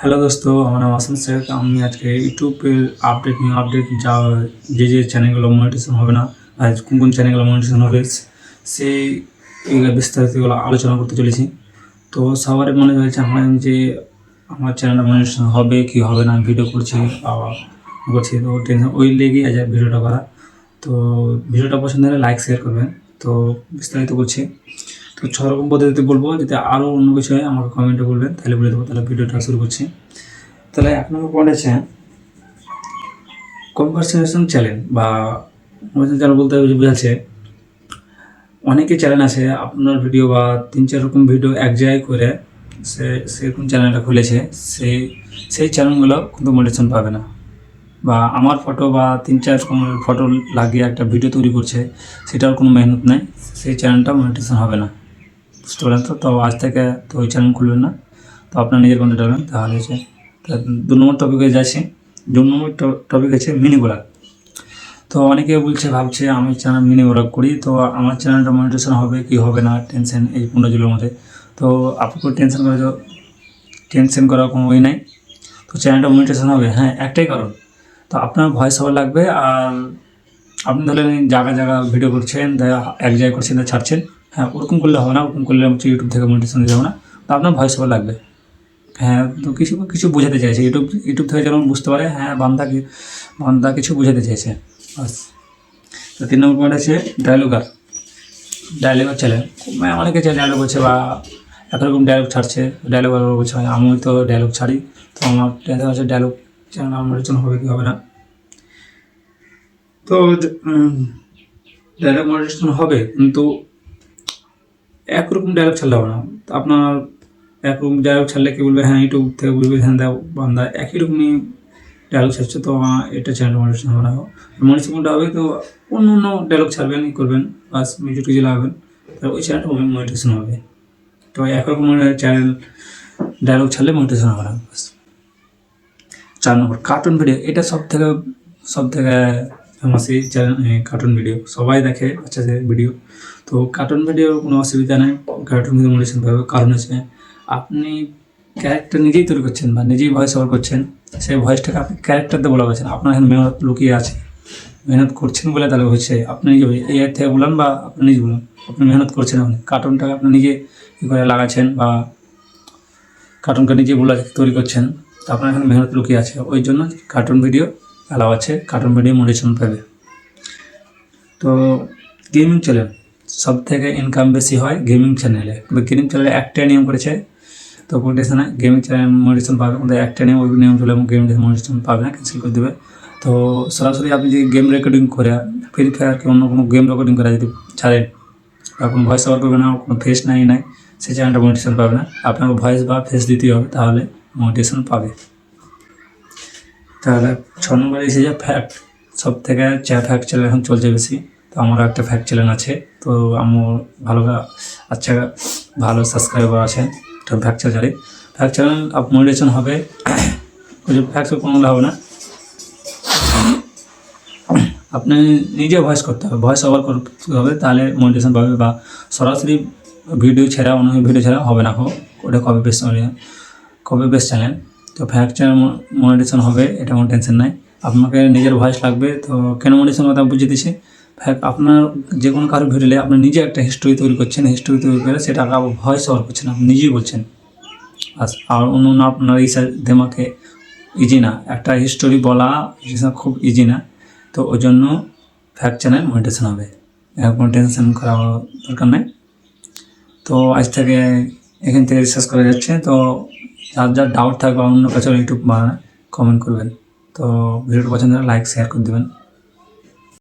Hello দোস্ত, আমার নাম আসাম শেখ আমি আজকে ইউটিউবের আপডেট নিউ আপডেট যা যে যে চ্যানেলগুলো মনিটেশন হবে না, আর কোন কোন চ্যানেলগুলো মনিটেশন হবে, সেই বিস্তারিতগুলো আলোচনা করতে চলেছি। তো সবারই মনে হয়েছে আমার যে আমার চ্যানেলটা মনিটেশন হবে কি হবে না ভিডিও করছি বা করছি, তো টেনশন ওই লেগেই আজ ভিডিওটা করা। তো ভিডিওটা পছন্দ হলে লাইক শেয়ার করবেন। তো বিস্তারিত করছি। তো ছ রকম পদ্ধতিতে বলব? যদি আরও অন্য কিছু হয়, আমাকে কমেন্টে বলবেন। তাহলে বলে দেবো, তাহলে ভিডিওটা শুরু করছি। তাহলে এক নম্বর পয়েন্ট আছে কনভারসেশন চ্যানেল বা কনভারসেশন চ্যানেল বলতে বোঝাচ্ছে, অনেকে চ্যানেল আছে, আপনার ভিডিও বা তিন চার রকম ভিডিও এক জায়গায় করে সে সেরকম চ্যানেলটা খুলেছে সেই সেই চ্যানেলগুলো কিন্তু মোটিভেশন পাবে না। বা আমার ফটো বা তিন চার রকমের ফটো লাগিয়ে একটা ভিডিও তৈরি করছে, সেটার কোনো মেহনত নেই সেই চ্যানেলটা মনিটেশন হবে না। বুঝতে পারলেন তো তো আজ থেকে তো ওই চ্যানেল খুলবেন না। তো আপনার নিজের কন্টেন্ট ডালবেন তাহলে হচ্ছে দু নম্বর টপিকে যাচ্ছি। দু নম্বর টপিক আছে মিনি ব্লগ তো অনেকে বলছে, ভাবছে আমি চ্যানেল মিনি ব্লগ করি, তো আমার চ্যানেলটা মনিটেশন হবে কি হবে না টেনশন এই পনেরো জুলের মধ্যে। তো আপনাকে টেনশন করে তো টেনশন করার কোনো ওই নাই। তো চ্যানেলটা মনিটেশন হবে হ্যাঁ একটাই কারণ। তো আপনার ভয়েস ওভার লাগবে, আর আপনি ধরেন জায়গা জায়গা ভিডিও করছেন এক জায়গায় করছেন ছাড়ছেন। হ্যাঁ ওরকম করলে হবে না, ওরকম করলে হচ্ছে ইউটিউব থেকে মনিটেশন যাবে না। তো আপনার ভয়েস ওভার লাগবে। হ্যাঁ তো কিছু কিছু বোঝাতে চাইছে। ইউটিউব ইউটিউব থেকে যেমন বুঝতে পারে হ্যাঁ বান্দা বান্দা কিছু বোঝাতে চাইছে। বাস। তো তিন নম্বর পয়েন্ট আছে ডায়লগার ডায়লগার চ্যানেল অনেকে চ্যানেল ডায়লগ হচ্ছে বা একরকম ডায়লগ ছাড়ছে। ডায়লগ বলছে ভাই আমি তো ডায়লগ ছাড়ি। তো আমার দেখা হচ্ছে ডায়লগ চ্যানেল আমার জন্য হবে কি হবে না। তো ডায়লগ মনিটেশন হবে, কিন্তু একরকম ডায়লগ ছাড়লে হবে না। আপনার একরকম ডায়লগ ছাড়লে কি বলবে হ্যাঁ ইউটিউব থেকে বলবে হ্যাঁ দাও, বান্দা। একই রকমই ডায়লগ ছাড়ছে, তো এটা চ্যানেল মনিটেশন হবে না। মনিটেশন কোনটা হবে তো অন্য অন্য ডায়লগ ছাড়বেন, ই করবেন, বাস, মিউজিক টিউজিক লাগাবেন তাহলে ওই চ্যানেলটা মনিটেশন হবে। তো একরকম চ্যানেল ডায়লগ ছাড়লে মনিটেশন হবে না, বাস। চার নম্বর কার্টুন ভিডিও এটা সব থেকে সব থেকে চ্যানেল কার্টুন ভিডিও সবাই দেখে বাচ্চাদের ভিডিও তো কার্টুন ভিডিও কোনো অসুবিধা নেই। কার্টুন ভিডিও মনিটেশন পাবে কারণ হচ্ছে, আপনি ক্যারেক্টার নিজেই তৈরি করছেন বা নিজেই ভয়েস ওভার করছেন, সেই ভয়েসটাকে আপনি ক্যারেক্টার দিয়ে বলা হয়েছেন আপনার এখানে মেহনত লুকিয়ে আছে। মেহনত করছেন বলে তাহলে হচ্ছে, আপনি নিজে এই থেকে বলুন বা আপনি নিজে বলুন, আপনি মেহনত করছেন আপনি। কার্টুনটাকে আপনি নিজে ই করে লাগাচ্ছেন বা কার্টুনকে নিজে বলে, তৈরি করছেন, তো আপনার এখানে মেহনত লুকিয়ে আছে। ওই জন্য কার্টুন ভিডিও অ্যালাউ আছে, কার্টুন ভিডিও মোটিভেশন পাবে। তো গেমিং চ্যানেল সব থেকে ইনকাম বেশি হয় গেমিং চ্যানেলে। গেমিং চ্যানেলে একটাই নিয়ম করেছে, তো মোটিভেশনে গেমিং চ্যানেল মোটিভেশন পাবে কিন্তু একটা নিয়ম, ওই নিয়ম চলে গেম মোটিভেশন পাবে না ক্যান্সেল করে দেবে। তো সরাসরি আপনি যদি গেম রেকর্ডিং করে ফ্রি ফায়ার কি অন্য কোনো গেম রেকর্ডিং করে যদি ছাড়েন, বা কোনো ভয়েস ওভার করবে না, কোনো ফেস নাই নাই সেই চ্যানেলটা মোটিভেশন পাবে না। আপনাকে ভয়েস বা ফেস দিতেই হবে, তাহলে মোটিভেশন পাবে। তাহলে ছ নম্বরে এসে যে ফ্যাক্ট সব থেকে চা ফ্যাক্ট চ্যানেল এখন চলছে বেশি, তো আমারও একটা ফ্যাক্ট চ্যানেল আছে, তো আমার ভালো আচ্ছা ভালো সাবস্ক্রাইবার আছে তো fact channel fact channel motivation হবে, ওই যে ফ্যাক্ট কোনো হবে না। আপনি নিজে ভয়েস করতে হবে ভয়েস ওভার করতে হবে, তাহলে মোটিভেশন পাবে বা সরাসরি ভিডিও ছাড়া, অন্য ভিডিও ছাড়া হবে না হোক ওটা কবে বেশ কবে বেশ চ্যানেল তো চ্যানেল মনিটেশন হবে, এটা কোনো টেনশন নাই। আপনাকে নিজের ভয়েস লাগবে, তো কেন মনিটেশন কথা বুঝিয়ে ফ্যাক্ট আপনার যে কোনো কারও ভিডিওলে আপনি নিজে একটা হিস্টোরি তৈরি করছেন হিস্টোরি তৈরি করে সেটা ভয়েস ওভার করছেন, আপনি নিজেই বলছেন। আর অন্য আপনার এই দেমাকে ইজি না। একটা হিস্টোরি বলা খুব ইজি না। তো ওই জন্য ফ্যাক্ট চ্যানেল মনিটেশন হবে। কোনো টেনশন করা দরকার নেই। তো আজ থেকে এখান থেকে রিসার্চ করা যাচ্ছে। তো যার যার ডাউট থাকবে অন্য কাছে ইউটিউব কমেন্ট করবেন। তো ভিডিওটা পছন্দ হলে লাইক শেয়ার করে দেবেন।